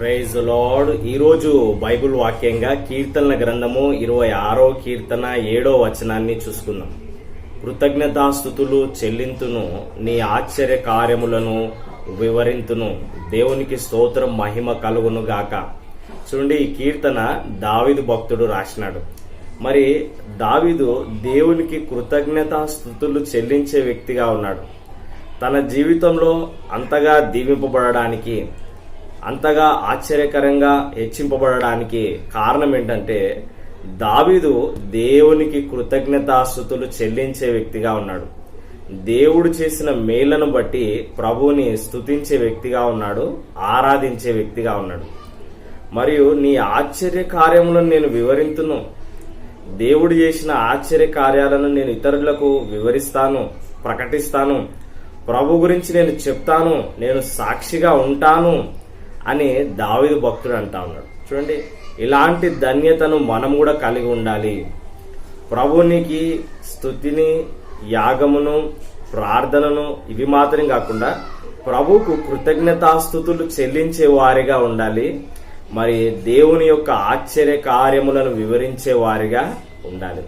Praise lord ఈరోజు Bible వాక్యంగా కీర్తనల గ్రంథము ఇరవై ఆరో కీర్తన ఏడో వచనాన్ని చూసుకుందాం. కృతజ్ఞతాస్థుతులు చెల్లింతును నీ ఆశ్చర్య కార్యములను వివరింతును. దేవునికి స్తోత్రం మహిమ కలుగును గాక. చూడండి ఈ కీర్తన దావిదు భక్తుడు రాసినాడు. మరి దావిదు దేవునికి కృతజ్ఞతాస్థుతులు చెల్లించే వ్యక్తిగా ఉన్నాడు. తన జీవితంలో అంతగా దీవింపబడడానికి అంతగా ఆశ్చర్యకరంగా హెచ్చింపబడడానికి కారణం ఏంటంటే దావీదు దేవునికి కృతజ్ఞతాస్థుతులు చెల్లించే వ్యక్తిగా ఉన్నాడు. దేవుడు చేసిన మేళ్ళను బట్టి ప్రభువుని స్తుతించే వ్యక్తిగా ఉన్నాడు ఆరాధించే వ్యక్తిగా ఉన్నాడు. మరియు నీ ఆశ్చర్య కార్యములను నేను వివరింతును. దేవుడు చేసిన ఆశ్చర్య కార్యాలను నేను ఇతరులకు వివరిస్తాను ప్రకటిస్తాను. ప్రభు గురించి నేను చెప్తాను నేను సాక్షిగా ఉంటాను. అని దావిదు భక్తుడు అంటా ఉన్నాడు. చూడండి ఇలాంటి ధన్యతను మనం కూడా కలిగి ఉండాలి. ప్రభునికి స్థుతిని యాగమును ప్రార్థనను ఇవి మాత్రం కాకుండా ప్రభుకు కృతజ్ఞతాస్థుతులు చెల్లించే వారిగా ఉండాలి. మరి దేవుని యొక్క ఆశ్చర్య కార్యములను వివరించే వారిగా ఉండాలి.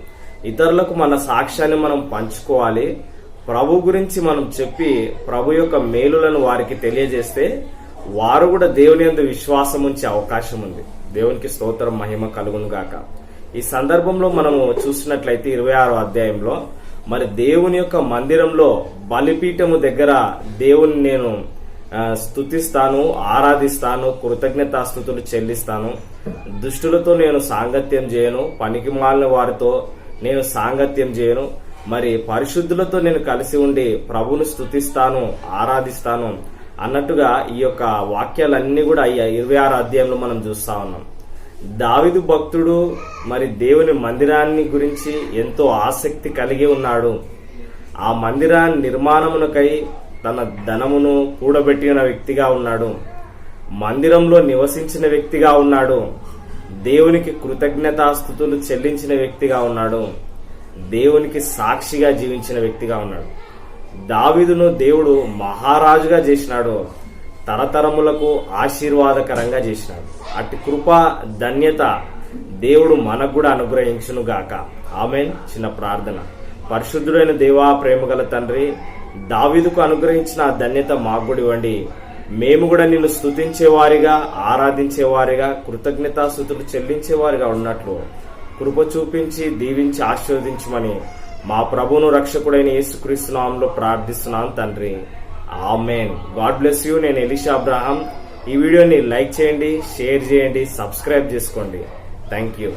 ఇతరులకు మన సాక్ష్యాన్ని మనం పంచుకోవాలి. ప్రభు గురించి మనం చెప్పి ప్రభు యొక్క మేలులను వారికి తెలియజేస్తే వారు కూడా దేవుని యందు విశ్వాసం ఉంచే అవకాశం ఉంది. దేవునికి స్తోత్రం మహిమ కలుగును గాక. ఈ సందర్భంలో మనము చూసినట్లయితే ఇరవై ఆరో అధ్యాయంలో మరి దేవుని యొక్క మందిరంలో బలిపీఠము దగ్గర దేవుని నేను స్థుతిస్తాను ఆరాధిస్తాను కృతజ్ఞతాస్థుతులు చెల్లిస్తాను. దుష్టులతో నేను సాంగత్యం చేయను పనికి మాలిన వారితో నేను సాంగత్యం చేయను. మరి పరిశుద్ధులతో నేను కలిసి ఉండి ప్రభును స్థుతిస్తాను ఆరాధిస్తాను. అన్నట్టుగా ఈ యొక్క వాక్యాలన్నీ కూడా ఇరవై ఆరు అధ్యాయంలో మనం చూస్తా ఉన్నాం. దావిదు భక్తుడు మరి దేవుని మందిరాన్ని గురించి ఎంతో ఆసక్తి కలిగి ఉన్నాడు. ఆ మందిరాన్ని నిర్మాణమునకై తన ధనమును కూడబెట్టిన వ్యక్తిగా ఉన్నాడు. మందిరంలో నివసించిన వ్యక్తిగా ఉన్నాడు. దేవునికి కృతజ్ఞతాస్థుతులు చెల్లించిన వ్యక్తిగా ఉన్నాడు. దేవునికి సాక్షిగా జీవించిన వ్యక్తిగా ఉన్నాడు. దావీదును దేవుడు మహారాజుగా చేసినాడు. తరతరములకు ఆశీర్వాదకరంగా చేసినాడు. అటు కృప ధన్యత దేవుడు మనకు కూడా అనుగ్రహించును గాక. ఆమె చిన్న ప్రార్థన. పరిశుద్ధుడైన దేవా ప్రేమగల తండ్రి దావీదుకు అనుగ్రహించిన ధన్యత మాకు కూడా ఇవ్వండి. మేము కూడా నిన్ను స్తుతించేవారిగా ఆరాధించేవారిగా కృతజ్ఞతాస్థుతులు చెల్లించేవారిగా ఉన్నట్లు కృప చూపించి దీవించి ఆశీర్వదించమని మా ప్రభువును రక్షకుడైన యేసుక్రీస్తునామంలో ప్రార్థిస్తున్నాను తండ్రి. ఆమెన్. God bless you. నేను ఎలిషా అబ్రాహం. ఈ వీడియోని లైక్ చేయండి షేర్ చేయండి సబ్స్క్రైబ్ చేసుకోండి. Thank you.